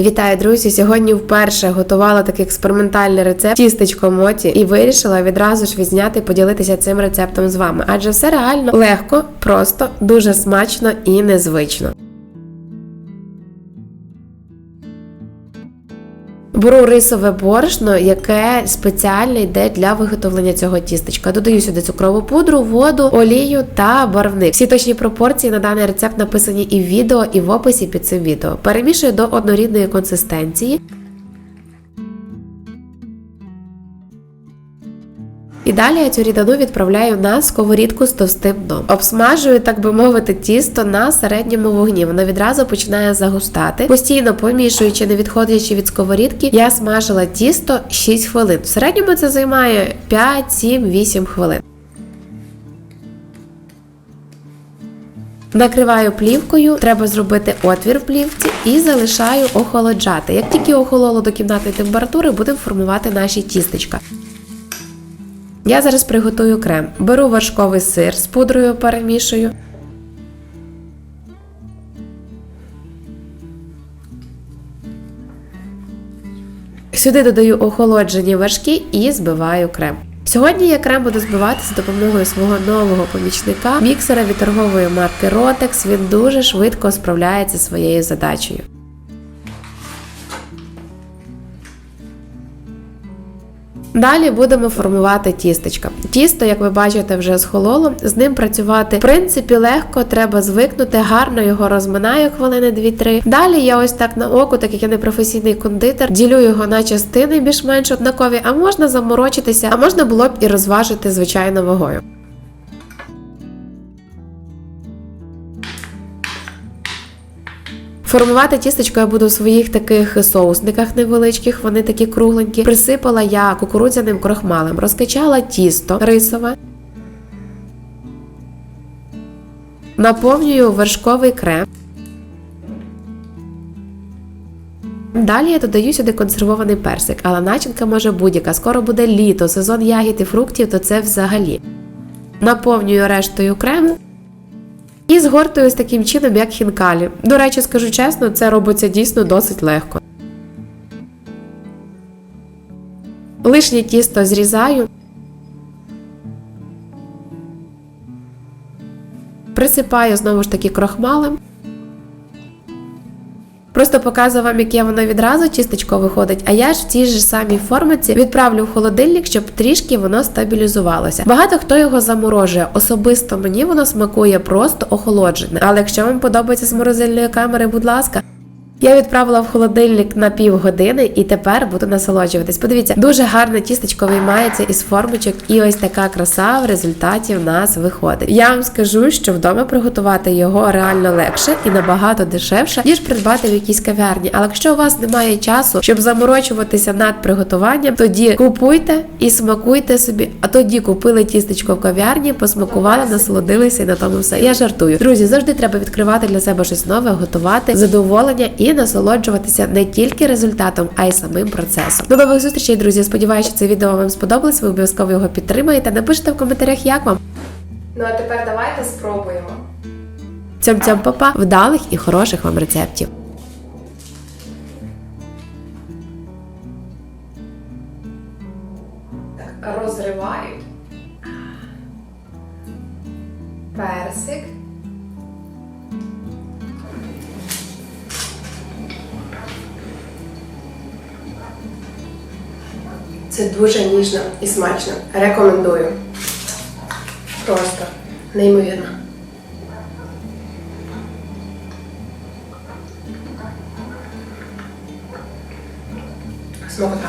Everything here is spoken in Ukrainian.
Вітаю, друзі! Сьогодні вперше готувала такий експериментальний рецепт тістечко моті і вирішила відразу ж відзняти поділитися цим рецептом з вами. Адже все реально легко, просто, дуже смачно і незвично. Беру рисове борошно, яке спеціально йде для виготовлення цього тістечка. Додаю сюди цукрову пудру, воду, олію та барвник. Всі точні пропорції на даний рецепт написані і в відео, і в описі під цим відео. Перемішую до однорідної консистенції. І далі я цю рідину відправляю на сковорідку з товстим дном. Обсмажую, так би мовити, тісто на середньому вогні. Воно відразу починає загустати. Постійно помішуючи, не відходячи від сковорідки, я смажила тісто 6 хвилин. В середньому це займає 5, 7, 8 хвилин. Накриваю плівкою, треба зробити отвір в плівці і залишаю охолоджати. Як тільки охололо до кімнатної температури, будемо формувати наші тістечка. Я зараз приготую крем. Беру вершковий сир з пудрою перемішую. Сюди додаю охолоджені вершки і збиваю крем. Сьогодні я крем буду збивати за допомогою свого нового помічника, міксера від торгової марки Rotex. Він дуже швидко справляється зі своєю задачею. Далі будемо формувати тістечка. Тісто, як ви бачите, вже схололо. З ним працювати в принципі легко, треба звикнути, гарно його розминаю хвилини 2-3. Далі я ось так на око, так як я не професійний кондитер, ділю його на частини більш-менш однакові, а можна заморочитися, а можна було б і розважити звичайно вагою. Формувати тістечко я буду в своїх таких соусниках невеличких, вони такі кругленькі. Присипала я кукурудзяним крохмалем, розкачала тісто рисове. Наповнюю вершковий крем. Далі я додаю сюди консервований персик, але начинка може будь-яка. Скоро буде літо, сезон ягід і фруктів, то це взагалі. Наповнюю рештою крему. І згортую з таким чином, як хінкалі. До речі, скажу чесно, це робиться дійсно досить легко. Лишнє тісто зрізаю. Присипаю знову ж таки крохмалем. Просто показую вам, яке воно відразу тістечко виходить, а я ж в цій ж самій формиці відправлю в холодильник, щоб трішки воно стабілізувалося. Багато хто його заморожує. Особисто мені воно смакує просто охолоджене. Але якщо вам подобається з морозильної камери, будь ласка. Я відправила в холодильник на півгодини і тепер буду насолоджуватись. Подивіться, дуже гарне тістечко виймається із формочок, і ось така краса в результаті в нас виходить. Я вам скажу, що вдома приготувати його реально легше і набагато дешевше, ніж придбати в якійсь кав'ярні. Але якщо у вас немає часу, щоб заморочуватися над приготуванням, тоді купуйте і смакуйте собі. А тоді купили тістечко в кав'ярні, посмакували, насолодилися і на тому все. Я жартую. Друзі, завжди треба відкривати для себе щось нове, готувати задоволення і насолоджуватися не тільки результатом, а й самим процесом. До нових зустрічей, друзі. Сподіваюся, що це відео вам сподобалось. Ви обов'язково його підтримаєте. Напишіть в коментарях, як вам. Ну а тепер давайте спробуємо. Цьом папа, вдалих і хороших вам рецептів. Так, розривають. Персик. Це дуже ніжно і смачно. Рекомендую. Просто неймовірно. Смакота.